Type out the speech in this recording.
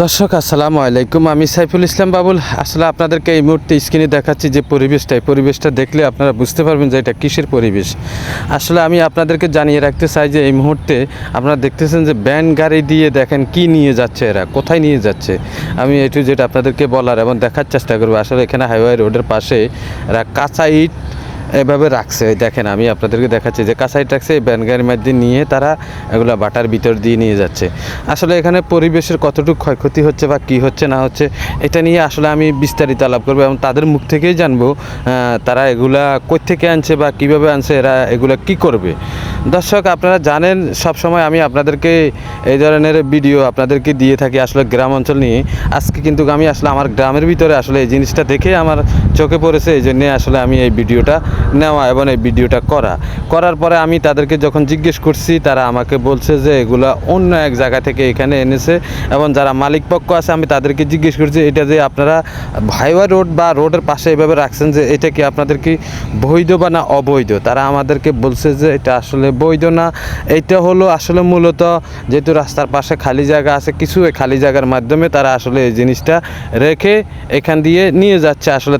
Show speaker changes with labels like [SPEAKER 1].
[SPEAKER 1] দর্শক, আসসালামু আলাইকুম। আমি সাইফুল ইসলাম বাবুল। আসলে আপনাদেরকে এই মুহূর্তে স্ক্রিনে দেখাচ্ছি যে পরিবেশটা। এই পরিবেশটা দেখলে আপনারা বুঝতে পারবেন যে এটা কিসের পরিবেশ। আসলে আমি আপনাদেরকে জানিয়ে রাখতে চাই যে এই মুহূর্তে আপনারা দেখতেছেন যে ব্যান গাড়ি দিয়ে দেখেন কি নিয়ে যাচ্ছে এরা, কোথায় নিয়ে যাচ্ছে। আমি একটু যেটা আপনাদেরকে বলার এবং দেখার চেষ্টা করব। আসলে এখানে হাইওয়ে রোডের পাশে এরা কাঁচা ইট এভাবে রাখছে। দেখেন, আমি আপনাদেরকে দেখাচ্ছি যে কাঁচাইট রাখছে এই ব্যান গাড়ির মধ্যে নিয়ে তারা এগুলো বাটার ভিতর দিয়ে নিয়ে যাচ্ছে। আসলে এখানে পরিবেশের কতটুকু ক্ষয়ক্ষতি হচ্ছে বা কি হচ্ছে না হচ্ছে, এটা নিয়ে আসলে আমি বিস্তারিত আলাপ করব এবং তাদের মুখ থেকেই জানব তারা এগুলা থেকে আনছে বা কীভাবে আনছে, এরা এগুলা কি করবে। দর্শক, আপনারা জানেন সব সময় আমি আপনাদেরকে এই ধরনের ভিডিও আপনাদেরকে দিয়ে থাকি আসলে গ্রাম অঞ্চল নিয়ে। আজকে কিন্তু আমি আসলে আমার গ্রামের ভিতরে আসলে এই জিনিসটা দেখে আমার চোখে পড়েছে, এই জন্যে আসলে আমি এই ভিডিওটা নেওয়া এবং এই ভিডিওটা করা। করার পরে আমি তাদেরকে যখন জিজ্ঞেস করছি, তারা আমাকে বলছে যে এগুলা অন্য এক জায়গা থেকে এখানে এনেছে এবং যারা মালিক পক্ষ আছে, আমি তাদেরকে জিজ্ঞেস করছি, এটা যে আপনারা হাইওয়ে রোড বা রোডের পাশে এভাবে রাখছেন যে এটা কি আপনাদের কি বৈধ বা না অবৈধ? তারা আমাদেরকে বলছে যে এটা আসলে বৈধ না। এটা হলো আসলে মূলত যেহেতু রাস্তার পাশে খালি জায়গা আছে, কিছু খালি জায়গার মাধ্যমে তারা আসলে এই জিনিসটা রেখে এখান দিয়ে নিয়ে যাচ্ছে আসলে